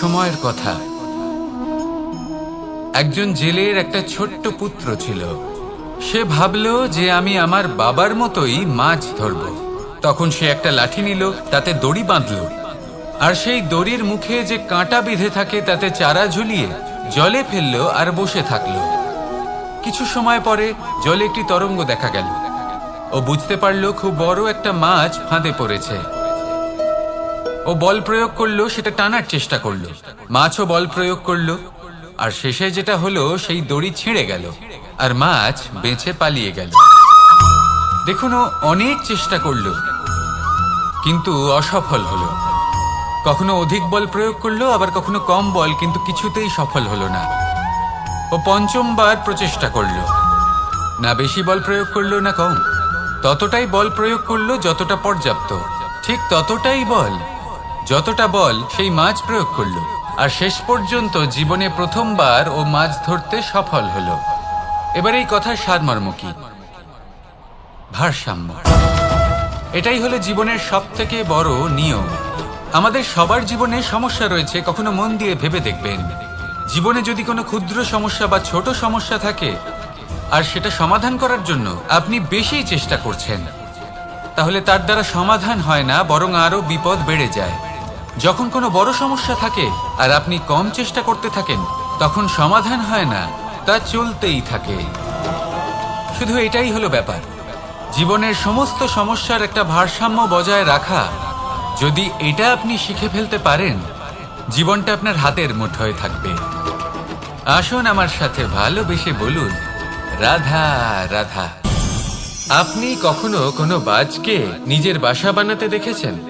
সময়ের কথা। একজন জেলের একটা ছোট্ট পুত্র ছিল। সে ভাবলো যে আমি আমার বাবার মতোই মাছ ধরব। তখন সে একটা লাঠি নিল, তাতে দড়ি বাঁধল। আর সেই দড়ির মুখে যে কাঁটা বিঁধে থাকে, তাতে চারা ঝুলিয়ে জলে ফেলল আর বসে থাকল। কিছু সময় পরে জলে একটি তরঙ্গ দেখা গেল। ও বুঝতে পারল খুব বড় একটা মাছ ফাঁদে পড়েছে। ও বল প্রয়োগ করল, সেটা টানার চেষ্টা করল। মাছও বল প্রয়োগ করল, আর শেষে যেটা হলো, সেই দড়ি ছিঁড়ে গেল, আর মাছ বেঁচে পালিয়ে গেল। দেখুন, ও অনেক চেষ্টা করল, কিন্তু অসফল হলো। কখনো অধিক বল প্রয়োগ করল, আবার কখনো কম বল, কিন্তু কিছুতেই সফল হলো না। ও পঞ্চমবার প্রচেষ্টা করল, না বেশি বল প্রয়োগ করল, না কম। ততটাই বল প্রয়োগ করল, যতটা পর্যাপ্ত। ঠিক ততটাই বল যতটা বল সেই মাছ প্রয়োগ করল, আর শেষ পর্যন্ত জীবনে প্রথমবার ও মাছ ধরতে সফল হলো। এবার এই কথার সারমর্ম কি? ভারসাম্য। এটাই হলো জীবনের সব থেকে বড় নিয়ম। আমাদের সবার জীবনে সমস্যা রয়েছে, কখনো মন দিয়ে ভেবে দেখবেন। জীবনে যদি কোনো ক্ষুদ্র সমস্যা বা ছোট সমস্যা থাকে, আর সেটা সমাধান করার জন্য আপনি বেশি চেষ্টা করছেন, তাহলে তার দ্বারা সমাধান হয় না, বরং আরও বিপদ বেড়ে যায়। যখন কোনো বড় সমস্যা থাকে আর আপনি কম চেষ্টা করতে থাকেন, তখন সমাধান হয় না, তা চলতেই থাকে। শুধু এটাই হলো ব্যাপার। জীবনের সমস্ত সমস্যার একটা ভারসাম্য বজায় রাখা, যদি এটা আপনি শিখে ফেলতে পারেন, জীবনটা আপনার হাতের মুঠোয় থাকবে। আসুন আমার সাথে ভালোবেসে বলুন, রাধা রাধা। আপনি কখনো কোনো বাজকে নিজের বাসা বানাতে দেখেছেন?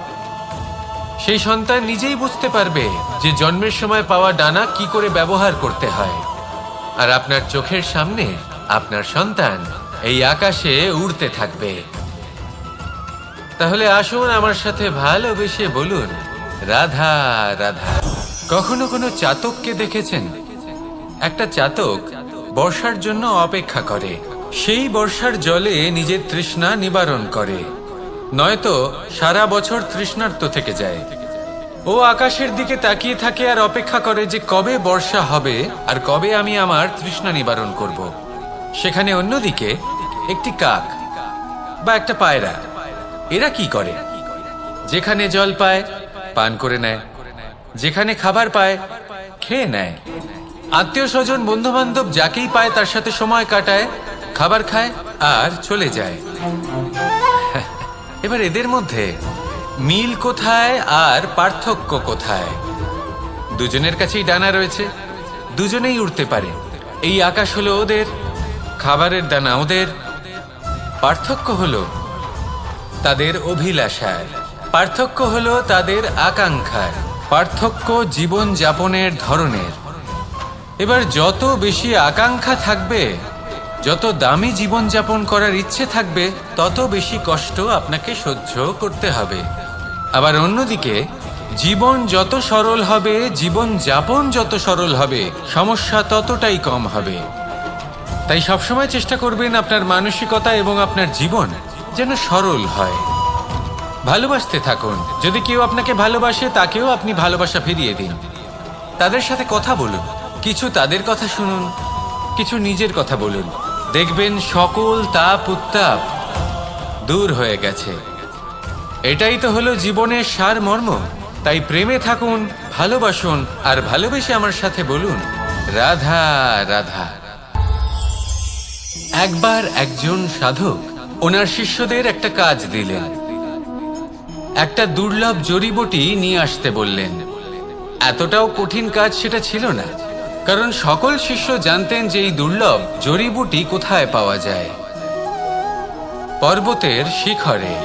সেই সন্তান নিজেই বুঝতে পারবে যে জন্মের সময় পাওয়া ডানা কি করে ব্যবহার করতে হয়। আর আপনার চোখের সামনে আপনার সন্তান এই আকাশে উড়তে থাকবে। তাহলে আসুন আমার সাথে ভালোবেসে বলুন, রাধা রাধা, কখনো কোনো চাতককে দেখেছেন? একটা চাতক বর্ষার জন্য অপেক্ষা করে। সেই বর্ষার জলে নিজের তৃষ্ণা নিবারণ করে। নয়তো সারা বছর তৃষ্ণার্ত থেকে যায়। ও আকাশের দিকে তাকিয়ে থাকে আর অপেক্ষা করে যে কবে বর্ষা হবে আর কবে আমি আমার তৃষ্ণা নিবারণ করব। সেখানে অন্যদিকে একটি কাক বা একটা পায়রা, এরা কি করে? যেখানে জল পায়, পান করে নেয়। যেখানে খাবার পায়, খেয়ে নেয়। আত্মীয় স্বজন বন্ধু বান্ধব যাকেই পায় তার সাথে সময় কাটায়, খাবার খায় আর চলে যায়। এবার এদের মধ্যে মিল কোথায় আর পার্থক্য কোথায়? দুজনের কাছেই ডানা রয়েছে, দুজনেই উড়তে পারে। এই আকাশ হলো ওদের, খাবারের দানা ওদের। পার্থক্য হলো তাদের অভিলাষায়। পার্থক্য হলো তাদের আকাঙ্ক্ষার পার্থক্য জীবন যাপনের ধরনের। এবার যত বেশি আকাঙ্ক্ষা থাকবে যত দামি জীবন যাপন করার ইচ্ছে থাকবে, তত বেশি কষ্ট আপনাকে সহ্য করতে হবে। আবার অন্যদিকে, জীবন যত সরল হবে জীবন যাপন যত সরল হবে, সমস্যা ততটাই কম হবে। তাই সবসময় চেষ্টা করবেন আপনার মানসিকতা এবং আপনার জীবন যেন সরল হয়। ভালোবাসতে থাকুন। যদি কেউ আপনাকে ভালোবাসে, তাকেও আপনি ভালোবাসা ফিরিয়ে দিন। তাদের সাথে কথা বলুন। কিছু তাদের কথা শুনুন, কিছু নিজের কথা বলুন। দেখবেন সকল তাপ উত্তাপ দূর হয়ে গেছে। এটাই তো হলো জীবনের সার মর্ম তাই প্রেমে থাকুন, ভালোবাসুন, আর ভালোবেসে আমার সাথে বলুন, রাধা রাধা। একবার একজন সাধক ওনার শিষ্যদের একটা কাজ দিলেন। একটা দুর্লভ জড়িবটি নিয়ে আসতে বললেন। এতটাও কঠিন কাজ সেটা ছিল না। কারণ সকল শিষ্য জানতেন যে এই দুর্লভ জড়িবুটি কোথায় পাওয়া যায়। পর্বতের শিখরে।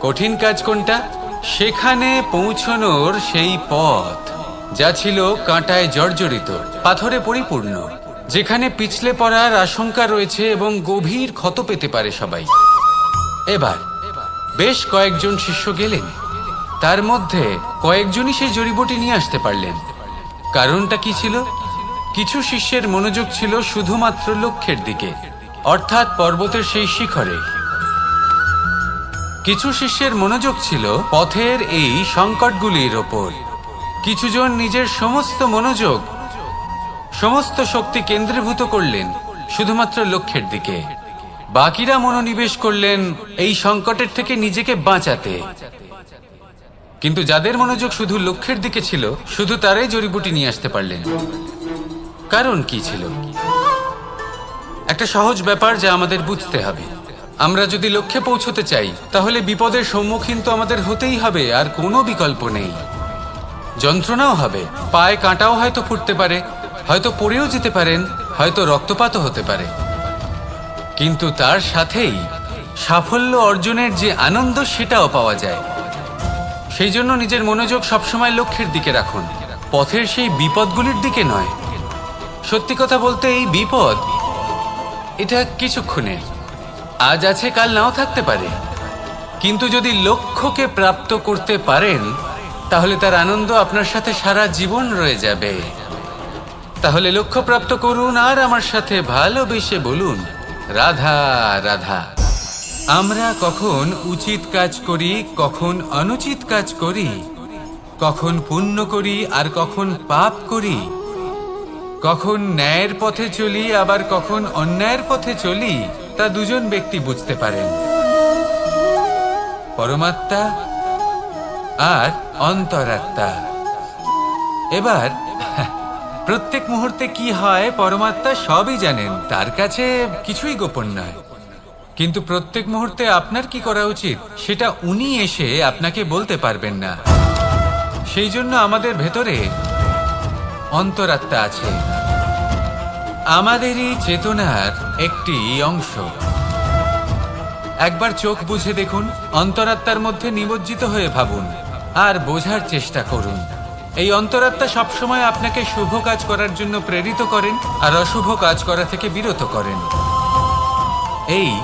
কঠিন কাজ কোনটা? সেখানে পৌঁছনোর সেই পথ, যা ছিল কাঁটায় জর্জরিত, পাথরে পরিপূর্ণ, যেখানে পিছলে পড়ার আশঙ্কা রয়েছে এবং গভীর ক্ষত পেতে পারে সবাই। এবার, বেশ কয়েকজন শিষ্য গেলেন। তার মধ্যে কয়েকজনই সেই জড়িবটি নিয়ে আসতে পারলেন। কারণটা কি ছিল? কিছু শিষ্যের মনোযোগ ছিল শুধুমাত্র লক্ষ্যের দিকে, অর্থাৎ পর্বতের সেই শিখরে। কিছু শিষ্যের মনোযোগ ছিল পথের এই সংকটগুলির ওপর। কিছুজন নিজের সমস্ত মনোযোগ, সমস্ত শক্তি কেন্দ্রীভূত করলেন শুধুমাত্র লক্ষ্যের দিকে। বাকিরা মনোনিবেশ করলেন এই সংকটের থেকে নিজেকে বাঁচাতে। কিন্তু যাদের মনোযোগ শুধু লক্ষ্যের দিকে ছিল, শুধু তারাই জড়িবুটি নিয়ে আসতে পারলেন। কারণ কি ছিল? একটা সহজ ব্যাপার যা আমাদের বুঝতে হবে। আমরা যদি লক্ষ্যে পৌঁছতে চাই, তাহলে বিপদের সম্মুখীন তো আমাদের হতেই হবে, আর কোনো বিকল্প নেই। যন্ত্রণাও হবে, পায়ে কাঁটাও হয়তো ফুটতে পারে, হয়তো পড়েও যেতে পারেন, হয়তো রক্তপাতও হতে পারে। কিন্তু তার সাথেই সাফল্য অর্জনের যে আনন্দ, সেটাও পাওয়া যায়। সেই জন্য নিজের মনোযোগ সবসময় লক্ষ্যের দিকে রাখুন। পথের সেই বিপদগুলির দিকে নয়। সত্যি কথা বলতে এই বিপদ, এটা কিছুক্ষণের আজ আছে, কাল নাও থাকতে পারে। কিন্তু যদি লক্ষ্যকে প্রাপ্ত করতে পারেন, তাহলে তার আনন্দ আপনার সাথে সারা জীবন রয়ে যাবে। তাহলে লক্ষ্য প্রাপ্ত করুন আর আমার সাথে ভালোবেসে বলুন, রাধা রাধা। আমরা কখন উচিত কাজ করি, কখন অনুচিত কাজ করি, কখন পুণ্য করি আর কখন পাপ করি কখন ন্যায়ের পথে চলি, আবার কখন অন্যায়ের পথে চলি, তা দুজন ব্যক্তি বুঝতে পারেন। পরমাত্মা আর অন্তরাত্মা। এবার, প্রত্যেক মুহূর্তে কি হয়, পরমাত্মা সবই জানেন, তার কাছে কিছুই গোপন নয়। কিন্তু প্রত্যেক মুহূর্তে আপনার কি করা উচিত, সেটা উনি এসে আপনাকে বলতে পারবেন না। সেই জন্য আমাদের ভেতরে অন্তরাত্মা আছে। আমাদেরই চেতনার একটি অংশ। একবার চোখ বুঝে দেখুন, অন্তরাত্মার মধ্যে নিমজ্জিত হয়ে ভাবুন আর বোঝার চেষ্টা করুন। এই অন্তরাত্মা সবসময় আপনাকে শুভ কাজ করার জন্য প্রেরিত করেন আর অশুভ কাজ করা থেকে বিরত করেন। এই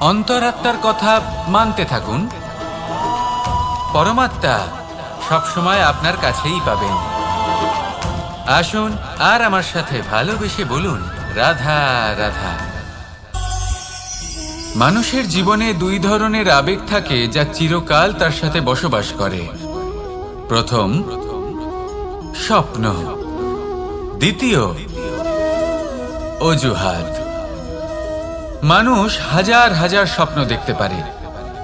অন্তরাত্মার কথা মানতে থাকুন। পরমাত্মা সবসময় আপনার কাছেই পাবেন। আসুন আর আমার সাথে ভালোবেসে বলুন, রাধা রাধা। মানুষের জীবনে দুই ধরনের আবেগ থাকে যা চিরকাল তার সাথে বসবাস করে। প্রথম, স্বপ্ন। দ্বিতীয়, অজুহাত। মানুষ হাজার হাজার স্বপ্ন দেখতে পারে।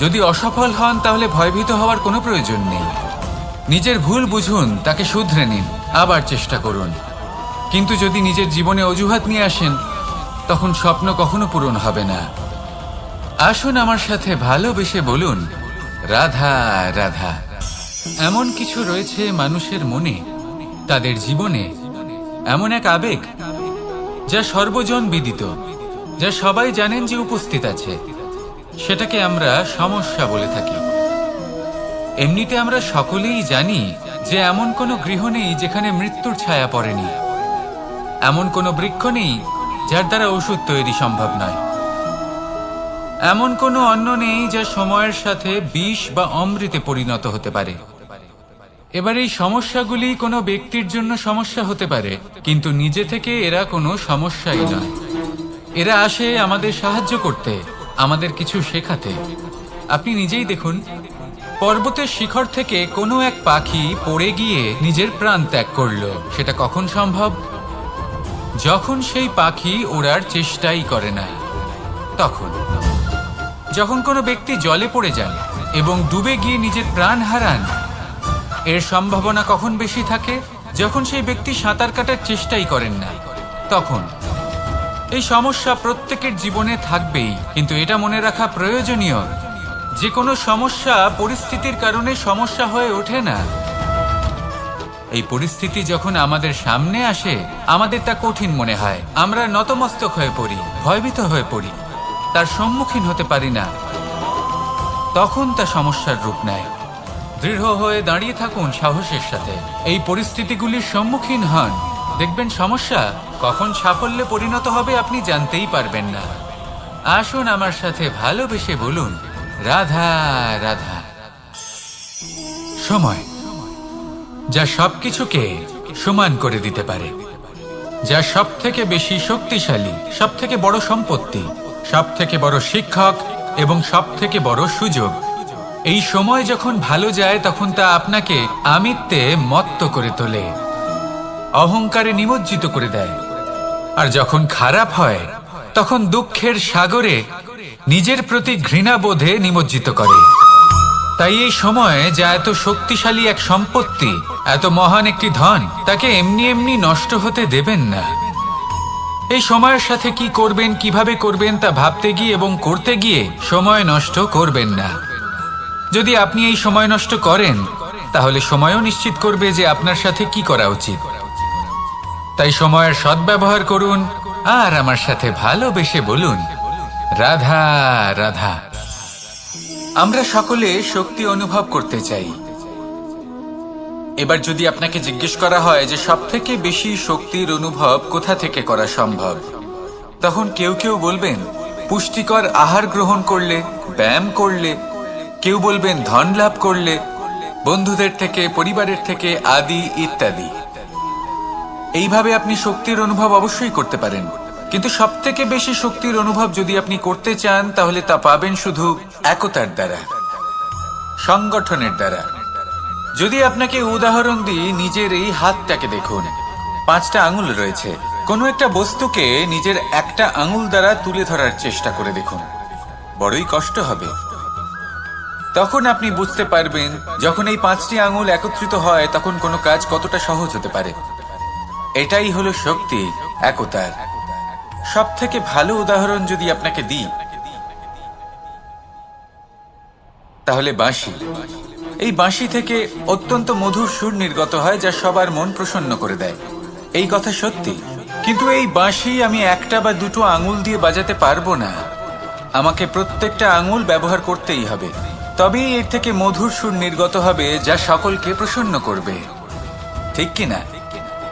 যদি অসফল হন, তাহলে ভয়ভীত হওয়ার কোনো প্রয়োজন নেই। নিজের ভুল বুঝুন, তাকে শুধরে নিন, আবার চেষ্টা করুন। কিন্তু যদি নিজের জীবনে অজুহাত নিয়ে আসেন, তখন স্বপ্ন কখনো পূরণ হবে না। আসুন আমার সাথে ভালোবেসে বলুন, রাধা রাধা। এমন কিছু রয়েছে মানুষের মনে, তাদের জীবনে এমন এক আবেগ, যা সর্বজন বিদিত, যা সবাই জানেন যে উপস্থিত আছে। সেটাকে আমরা সমস্যা বলে থাকি। এমনিতে আমরা সকলেই জানি যে এমন কোনো গৃহ নেই যেখানে মৃত্যুর ছায়া পড়েনি। এমন কোনো বৃক্ষ নেই যার দ্বারা ওষুধ তৈরি সম্ভব নয়। এমন কোনো অন্ন নেই যা সময়ের সাথে বিষ বা অমৃতে পরিণত হতে পারে। এবার এই সমস্যাগুলি কোনো ব্যক্তির জন্য সমস্যা হতে পারে, কিন্তু নিজে থেকে এরা কোনো সমস্যাই নয়। এরা আসে আমাদের সাহায্য করতে। আমাদের কিছু শেখাতে। আপনি নিজেই দেখুন, পর্বতের শিখর থেকে কোনো এক পাখি পড়ে গিয়ে নিজের প্রাণ ত্যাগ করল। সেটা কখন সম্ভব? যখন সেই পাখি ওড়ার চেষ্টাই করে না তখন। যখন কোনো ব্যক্তি জলে পড়ে যান এবং ডুবে গিয়ে নিজের প্রাণ হারান, এর সম্ভাবনা কখন বেশি থাকে? যখন সেই ব্যক্তি সাঁতার কাটার চেষ্টাই করেন না, তখন। এই সমস্যা প্রত্যেকের জীবনে থাকবেই, কিন্তু এটা মনে রাখা প্রয়োজনীয়। যে কোনো সমস্যা পরিস্থিতির কারণে সমস্যা হয়ে ওঠে না। এই পরিস্থিতি যখন আমাদের সামনে আসে, আমাদের তা কঠিন মনে হয়। আমরা নতমস্তক হয়ে পড়ি, ভয়ভীত হয়ে পড়ি। তার সম্মুখীন হতে পারি না। তখন তা সমস্যার রূপ নেয়। দৃঢ় হয়ে দাঁড়িয়ে থাকুন সাহসের সাথে। এই পরিস্থিতিগুলির সম্মুখীন হন। দেখবেন সমস্যা, কখন সাফল্যে পরিণত হবে আপনি জানতেই পারবেন না। আসুন আমার সাথে ভালোবেসে বলুন, রাধা রাধা। সময়, যা সবকিছুকে সমান করে দিতে পারে। যা সব থেকে বেশি শক্তিশালী সব থেকে বড় সম্পত্তি সব থেকে বড় শিক্ষক এবং সব থেকে বড় সুযোগ। এই সময় যখন ভালো যায়, তখন তা আপনাকে আমিত্বে মত্ত করে তোলে। অহংকারে নিমজ্জিত করে দেয়। আর যখন খারাপ হয়, তখন দুঃখের সাগরে নিজের প্রতি ঘৃণাবোধে নিমজ্জিত করে। তাই এই সময় যা এত শক্তিশালী এক সম্পত্তি, এত মহান একটি ধন, তাকে এমনি এমনি নষ্ট হতে দেবেন না। এই সময়ের সাথে কি করবেন, কীভাবে করবেন, তা ভাবতে গিয়ে এবং করতে গিয়ে সময় নষ্ট করবেন না। যদি আপনি এই সময় নষ্ট করেন, তাহলে সময়ও নিশ্চিত করবে যে আপনার সাথে কি করা উচিত। তাই সময়ের সদ্ব্যবহার করুন আর আমার সাথে ভালোবেসে বলুন, রাধা রাধা। আমরা সকলে শক্তি অনুভব করতে চাই। এবার যদি আপনাকে জিজ্ঞেস করা হয় যে সব থেকে বেশি শক্তির অনুভব কোথা থেকে করা সম্ভব, তখন কেউ কেউ বলবেন, পুষ্টিকর আহার গ্রহণ করলে, ব্যায়াম করলে, কেউ বলবেন ধন লাভ করলে, বন্ধুদের থেকে, পরিবারের থেকে আদি ইত্যাদি। এইভাবে আপনি শক্তির অনুভব অবশ্যই করতে পারেন। কিন্তু সব থেকে বেশি শক্তির অনুভব যদি আপনি করতে চান, তাহলে তা পাবেন শুধু একতার দ্বারা, সংগঠনের দ্বারা। যদি আপনাকে উদাহরণ দিই, নিজের এই হাতটাকে দেখুন। পাঁচটা আঙুল রয়েছে। কোনো একটা বস্তুকে নিজের একটা আঙুল দ্বারা তুলে ধরার চেষ্টা করে দেখুন। বড়ই কষ্ট হবে। তখন আপনি বুঝতে পারবেন, যখন এই পাঁচটি আঙুল একত্রিত হয়, তখন কোনো কাজ কতটা সহজ হতে পারে। এটাই হলো শক্তি, একতার। সব থেকে ভালো উদাহরণ যদি আপনাকে দিই, তাহলে বাঁশি। এই বাঁশি থেকে অত্যন্ত মধুর সুর নির্গত হয় যা সবার মন প্রসন্ন করে দেয়। এই কথা সত্যি, কিন্তু এই বাঁশি আমি একটা বা দুটো আঙুল দিয়ে বাজাতে পারব না। আমাকে প্রত্যেকটা আঙুল ব্যবহার করতেই হবে। তবেই এর থেকে মধুর সুর নির্গত হবে যা সকলকে প্রসন্ন করবে। ঠিক কি না?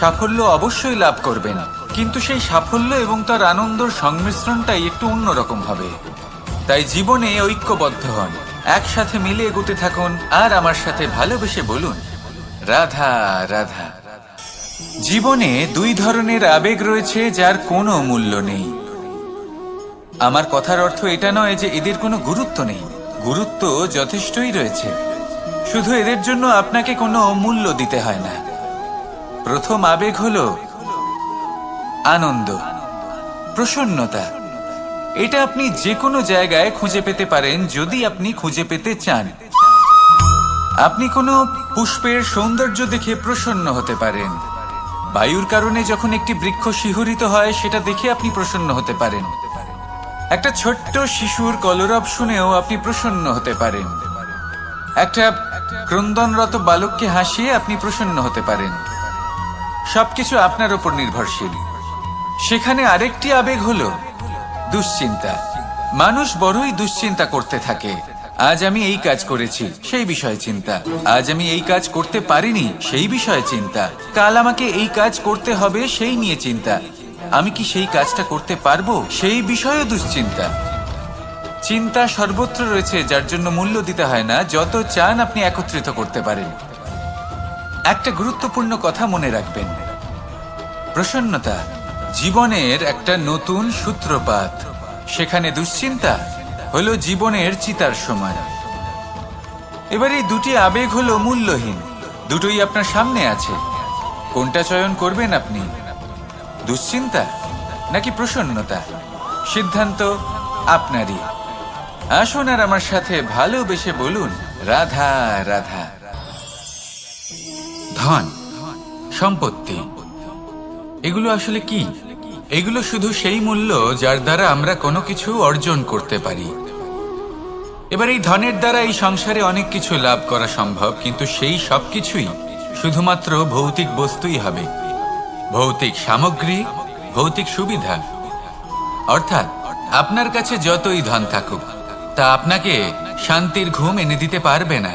সাফল্য অবশ্যই লাভ করবেন। কিন্তু সেই সাফল্য এবং তার আনন্দর সংমিশ্রণটাই একটু অন্যরকম হবে। তাই জীবনে ঐক্যবদ্ধ হন। একসাথে মিলে এগোতে থাকুন আর আমার সাথে ভালোবেসে বলুন, রাধা রাধা। জীবনে দুই ধরনের আবেগ রয়েছে যার কোনো মূল্য নেই। আমার কথার অর্থ এটা নয় যে এদের কোনো গুরুত্ব নেই। গুরুত্ব যথেষ্টই রয়েছে। শুধু এদের জন্য আপনাকে কোনো মূল্য দিতে হয় না। প্রথম আবেগ হল আনন্দ, প্রসন্নতা। এটা আপনি যে কোনো জায়গায় খুঁজে পেতে পারেন যদি আপনি খুঁজে পেতে চান। আপনি কোনো পুষ্পের সৌন্দর্য দেখে প্রসন্ন হতে পারেন। বায়ুর কারণে যখন একটি বৃক্ষ শিহরিত হয়, সেটা দেখে আপনি প্রসন্ন হতে পারেন। একটা ছোট্ট শিশুর কলরব শুনেও আপনি প্রসন্ন হতে পারেন। একটা ক্রন্দনরত বালককে হাসিয়ে আপনি প্রসন্ন হতে পারেন। সবকিছু আপনার উপর নির্ভরশীল। সেখানে আরেকটি আবেগ হল দুশ্চিন্তা। মানুষ বড়ই দুশ্চিন্তা করতে থাকে। আজ আমি এই কাজ করেছি, সেই বিষয়ে চিন্তা। আজ আমি এই কাজ করতে পারিনি, সেই বিষয়ে চিন্তা। কাল আমাকে এই কাজ করতে হবে, সেই নিয়ে চিন্তা। আমি কি সেই কাজটা করতে পারব, সেই বিষয়ে দুশ্চিন্তা। চিন্তা সর্বত্র রয়েছে, যার জন্য মূল্য দিতে হয় না, যত চান আপনি একত্রিত করতে পারেন। একটা গুরুত্বপূর্ণ কথা মনে রাখবেন। প্রসন্নতা, জীবনের একটা নতুন সূত্রপাত। সেখানে দুশ্চিন্তা হলো জীবনের চিতার সময়। এবার এই দুটি আবেগ হলো মূল্যহীন, দুটোই আপনার সামনে আছে। কোনটা চয়ন করবেন আপনি? দুশ্চিন্তা নাকি প্রসন্নতা? সিদ্ধান্ত আপনারই। আসুন আর আমার সাথে ভালোবেসে বলুন, রাধা রাধা। ধন, সম্পত্তি। এগুলো আসলে কি? এগুলো শুধু সেই মূল্য যার দ্বারা আমরা কোনো কিছু অর্জন করতে পারি। এবার এই ধনের দ্বারা এই সংসারে অনেক কিছু লাভ করা সম্ভব, কিন্তু সেই সব কিছুই শুধুমাত্র ভৌতিক বস্তুই হবে। ভৌতিক সামগ্রী, ভৌতিক সুবিধা। অর্থাৎ আপনার কাছে যতই ধন থাকুক, তা আপনাকে শান্তির ঘুম এনে দিতে পারবে না।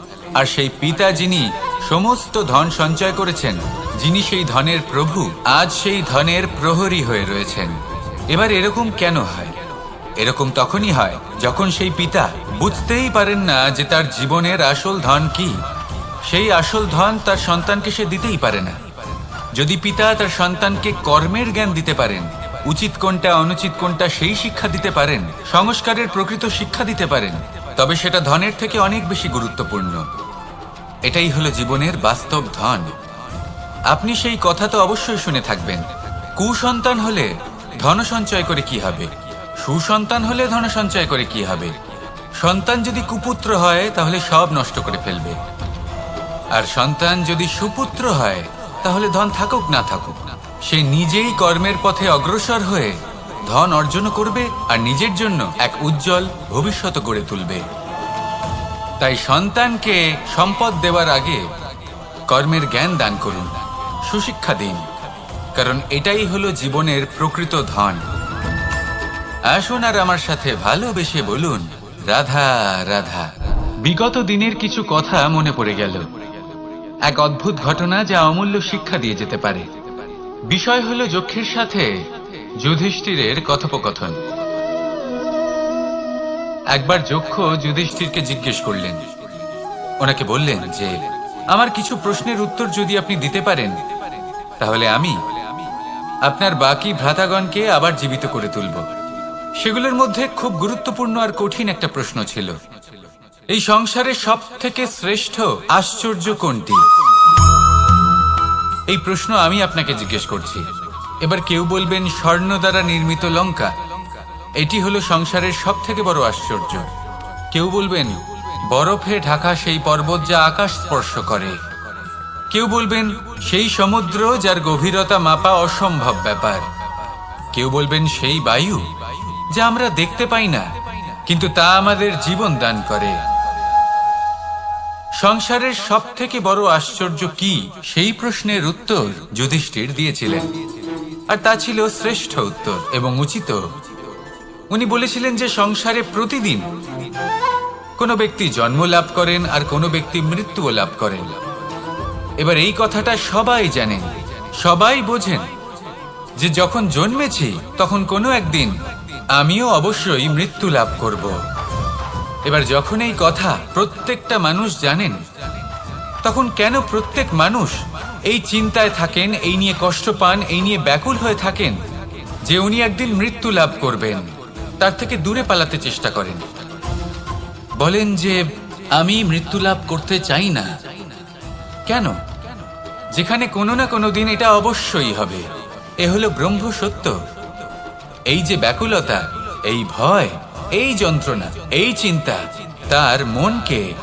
আর সেই পিতা যিনি সমস্ত ধন সঞ্চয় করেছেন, যিনি সেই ধনের প্রভু, আজ সেই ধনের প্রহরী হয়ে রয়েছেন। এবার এরকম কেন হয়? এরকম তখনই হয় যখন সেই পিতা বুঝতেই পারেন না যে তার জীবনের আসল ধন কি। সেই আসল ধন তার সন্তানকে সে দিতেই পারে না। যদি পিতা তার সন্তানকে কর্মের জ্ঞান দিতে পারেন, উচিত কোনটা, অনুচিত কোনটা, সেই শিক্ষা দিতে পারেন, সংস্কারের প্রকৃত শিক্ষা দিতে পারেন তবে সেটা ধনের থেকে অনেক বেশি গুরুত্বপূর্ণ। এটাই হলো জীবনের বাস্তব ধন। আপনি সেই কথা তো অবশ্যই শুনে থাকবেন। কুসন্তান হলে ধন সঞ্চয় করে কি হবে? সুসন্তান হলে ধন সঞ্চয় করে কি হবে? সন্তান যদি কুপুত্র হয়, তাহলে সব নষ্ট করে ফেলবে। আর সন্তান যদি সুপুত্র হয়, তাহলে ধন থাকুক না থাকুক। সে নিজেই কর্মের পথে অগ্রসর হয়ে ধন অর্জন করবে আর নিজের জন্য এক উজ্জ্বল ভবিষ্যৎ গড়ে তুলবে। তাই সন্তানকে সম্পদ দেওয়ার আগে কর্মের জ্ঞান দান করুন, সুশিক্ষা দিন, কারণ এটাই হলো জীবনের প্রকৃত ধন। আসুন আর আমার সাথে ভালোবেসে বলুন, রাধা রাধা। বিগত দিনের কিছু কথা মনে পড়ে গেল। এক অদ্ভুত ঘটনা যা অমূল্য শিক্ষা দিয়ে যেতে পারে। বিষয় হলো যক্ষের সাথে যুধিষ্ঠিরের কথোপকথন। একবার যক্ষ যুধিষ্ঠিরকে জিজ্ঞেস করলেন। ওনাকে বললেন যে, আমার কিছু প্রশ্নের উত্তর যদি আপনি দিতে পারেন, তাহলে আমি আপনার বাকি ভ্রাতাগণকে আবার জীবিত করে তুলব। সেগুলোর মধ্যে খুব গুরুত্বপূর্ণ আর কঠিন একটা প্রশ্ন ছিল। এই সংসারে সব থেকে শ্রেষ্ঠ আশ্চর্য কোনটি? এই প্রশ্ন আমি আপনাকে জিজ্ঞেস করছি। এবার কেউ বলবেন স্বর্ণ দ্বারা নির্মিত লঙ্কা। এটি হলো সংসারের সব থেকে বড় আশ্চর্য। কেউ বলবেন, বরফে ঢাকা সেই পর্বত যা আকাশ স্পর্শ করে। কেউ বলবেন, সেই সমুদ্র যার গভীরতা মাপা অসম্ভব ব্যাপার। কেউ বলবেন, সেই বায়ু যা আমরা দেখতে পাই না, কিন্তু তা আমাদের জীবন দান করে। সংসারের সব থেকে বড় আশ্চর্য কি? সেই প্রশ্নের উত্তর যুধিষ্ঠির দিয়েছিলেন। আর তা ছিল শ্রেষ্ঠ উত্তর এবং উচিত। উনি বলেছিলেন যে সংসারে প্রতিদিন কোনো ব্যক্তি জন্ম লাভ করেন আর কোনো ব্যক্তি মৃত্যুও লাভ করেন। এবার এই কথাটা সবাই জানেন, সবাই বোঝেন যে যখন জন্মেছি তখন কোনো একদিন আমিও অবশ্যই মৃত্যু লাভ করব। এবার যখন এই কথা প্রত্যেকটা মানুষ জানেন, তখন কেন প্রত্যেক মানুষ এই চিন্তায় থাকেন, এই নিয়ে কষ্ট পান, এই নিয়ে ব্যাকুল হয়ে থাকেন যে উনি একদিন মৃত্যু লাভ করবেন। তার থেকে দূরে পালাতে চেষ্টা করেন। বলেন যে, আমি মৃত্যু লাভ করতে চাই না। কেন? যেখানে কোনো না কোনো দিন এটা অবশ্যই হবে। এ হলো ব্রহ্ম সত্য। এই যে ব্যাকুলতা, এই ভয়, এই যন্ত্রণা, এই চিন্তা, তার মনকে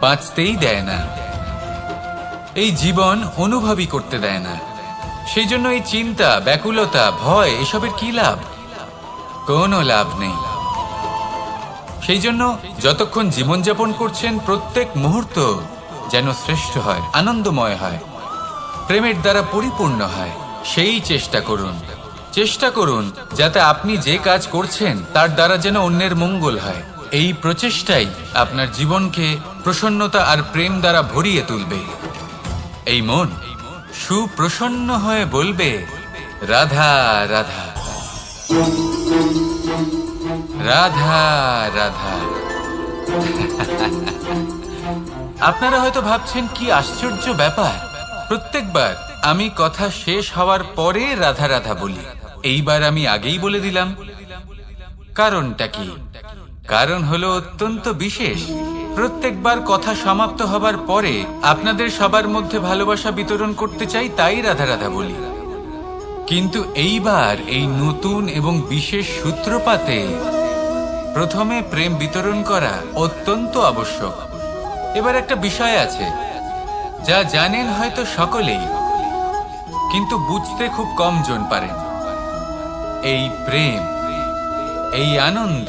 বাঁচতেই দেয় না। এই জীবন অনুভবই করতে দেয় না। সেই জন্য এই চিন্তা, ব্যাকুলতা, ভয়, এসবের কি লাভ? কোনো লাভ নেই। সেই জন্য যতক্ষণ জীবনযাপন করছেন প্রত্যেক মুহূর্ত যেন শ্রেষ্ঠ হয়, আনন্দময় হয়। প্রেমের দ্বারা পরিপূর্ণ হয়। সেই চেষ্টা করুন। চেষ্টা করুন যাতে আপনি যে কাজ করছেন তার দ্বারা যেন অন্যের মঙ্গল হয়। এই প্রচেষ্টাই আপনার জীবনকে প্রসন্নতা আর প্রেম দ্বারা ভরিয়ে তুলবে। এই মন সুপ্রসন্ন হয়ে বলবে, রাধা রাধা। রাধা রাধা। আপনারা হয়তো ভাবছেন, কি আশ্চর্য ব্যাপার। প্রত্যেকবার আমি কথা শেষ হওয়ার পরে রাধা রাধা বলি। এইবার আমি আগেই বলে দিলাম। কারণটা কি? কারণ হলো অত্যন্ত বিশেষ। প্রত্যেকবার কথা সমাপ্ত হবার পরে আপনাদের সবার মধ্যে ভালোবাসা বিতরণ করতে চাই তাই রাধা রাধা বলি। কিন্তু এইবার এই নতুন এবং বিশেষ সূত্রপাতে প্রথমে প্রেম বিতরণ করা অত্যন্ত আবশ্যক। এবার একটা বিষয় আছে, যা জানেন হয়তো সকলেই, কিন্তু বুঝতে খুব কম জন পারেন। এই প্রেম, এই আনন্দ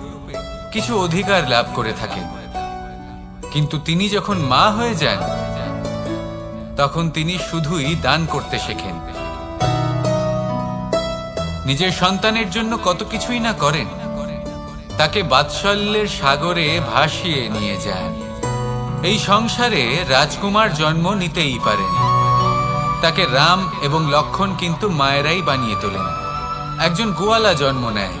কিছু অধিকার লাভ করে থাকেন। কিন্তু তিনি যখন মা হয়ে যান, তখন তিনি শুধুই দান করতে শেখেন। নিজের সন্তানের জন্য কত কিছুই না করেন, তাকে বাৎসল্যের সাগরে ভাসিয়ে নিয়ে যান। এই সংসারে রাজকুমার জন্ম নিতেই পারেন। তাকে রাম এবং লক্ষণ কিন্তু মায়েরাই বানিয়ে তোলেন। একজন গোয়ালা জন্ম নেয়।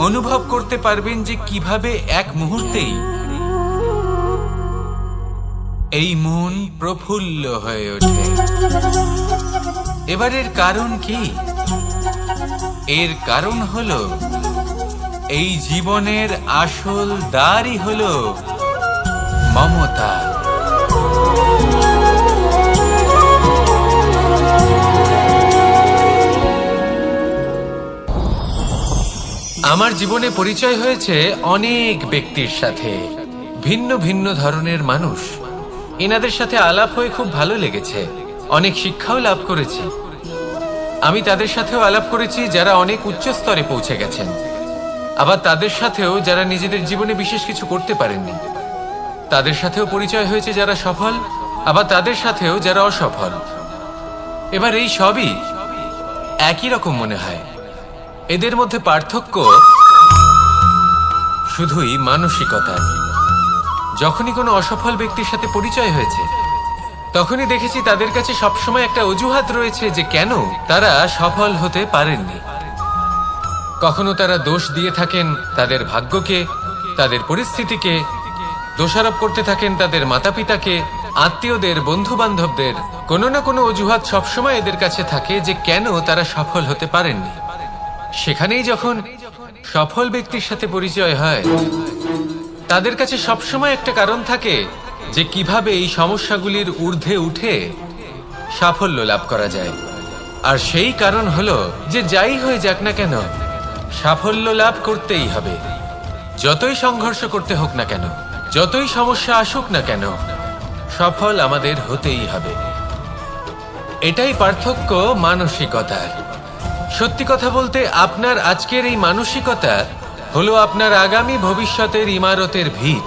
অনুভব করতে পারবেন যে কীভাবে এক মুহূর্তেই এই মন প্রফুল্ল হয়ে ওঠে। এবারের কারণ কি? এর কারণ হলো, এই জীবনের আসল দ্বারই হলো মমতা। আমার জীবনে পরিচয় হয়েছে অনেক ব্যক্তির সাথে। ভিন্ন ভিন্ন ধরনের মানুষ। এনাদের সাথে আলাপ হয়ে খুব ভালো লেগেছে। অনেক শিক্ষাও লাভ করেছি। আমি তাদের সাথেও আলাপ করেছি যারা অনেক উচ্চ স্তরে পৌঁছে গেছেন। আবার তাদের সাথেও যারা নিজেদের জীবনে বিশেষ কিছু করতে পারেননি। তাদের সাথেও পরিচয় হয়েছে যারা সফল, আবার তাদের সাথেও যারা অসফল। এবার এই সবই একই রকম মনে হয়। এদের মধ্যে পার্থক্য শুধুই মানসিকতা। যখনই কোনো অসফল ব্যক্তির সাথে পরিচয় হয়েছে, তখনই দেখেছি তাদের কাছে সবসময় একটা অজুহাত রয়েছে যে কেন তারা সফল হতে পারেননি। কখনো তারা দোষ দিয়ে থাকেন তাদের ভাগ্যকে, তাদের পরিস্থিতিকে, দোষারোপ করতে থাকেন তাদের মাতা পিতাকে আত্মীয়দের বন্ধু বান্ধবদের কোনো না কোনো অজুহাত সবসময় এদের কাছে থাকে যে কেন তারা সফল হতে পারেননি। সেখানেই যখন সফল ব্যক্তির সাথে পরিচয় হয়, তাদের কাছে সবসময় একটা কারণ থাকে যে কীভাবে এই সমস্যাগুলির ঊর্ধ্বে উঠে সাফল্য লাভ করা যায়। আর সেই কারণ হলো যে যাই হয়ে যাক না কেন, সাফল্য লাভ করতেই হবে। যতই সংঘর্ষ করতে হোক না কেন, যতই সমস্যা আসুক না কেন, সফল আমাদের হতেই হবে। এটাই পার্থক্য মানসিকতার। সত্যি কথা বলতে, আপনার আজকের এই মানসিকতা হলো আপনার আগামী ভবিষ্যতের ইমারতের ভিত।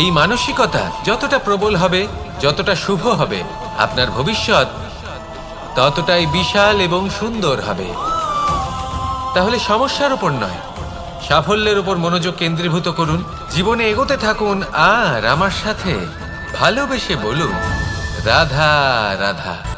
এই মানসিকতা যতটা প্রবল হবে, যতটা শুভ হবে, আপনার ভবিষ্যৎ ততটাই বিশাল এবং সুন্দর হবে। তাহলে সমস্যার উপর নয়। সাফল্যের উপর মনোযোগ কেন্দ্রীভূত করুন, জীবনে এগোতে থাকুন, আর আমার সাথে ভালোবেসে বলুন, রাধা রাধা।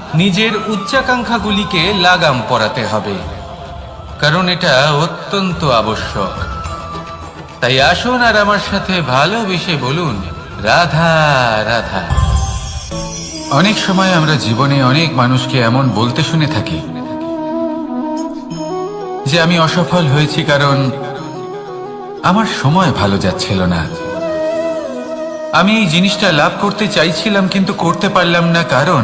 নিজের উচ্চাকাঙ্ক্ষাগুলিকে লাগাম পরাতে হবে, কারণ এটা অত্যন্ত আবশ্যক। তাই আসুন আর আমার সাথে ভালোবেসে বলুন, রাধা রাধা। অনেক সময় আমরা জীবনে অনেক মানুষকে এমন বলতে শুনে থাকি, যে আমি অসফল হয়েছি কারণ আমার সময় ভালো যাচ্ছিল না। আমি এই জিনিসটা লাভ করতে চাইছিলাম কিন্তু করতে পারলাম না কারণ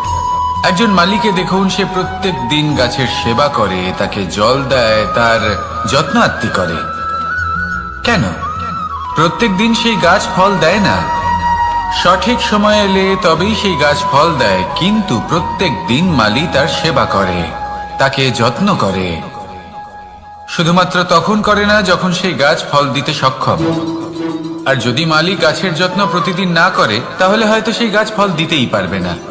একজন মালিকে দেখুন, সে প্রত্যেক দিন গাছের সেবা করে, তাকে জল দেয়, তার যত্ন আত্মি করে। কেন? প্রত্যেক দিন সেই গাছ ফল দেয় না। সঠিক সময় এলে তবেই সেই গাছ ফল দেয়, কিন্তু প্রত্যেক দিন মালি তার সেবা করে, তাকে যত্ন করে। শুধুমাত্র তখন করে না, যখন সেই গাছ ফল দিতে সক্ষম। আর যদি মালিক গাছের যত্ন প্রতিদিন না করে, তাহলে হয়তো সেই গাছ ফল দিতেই পারবে না।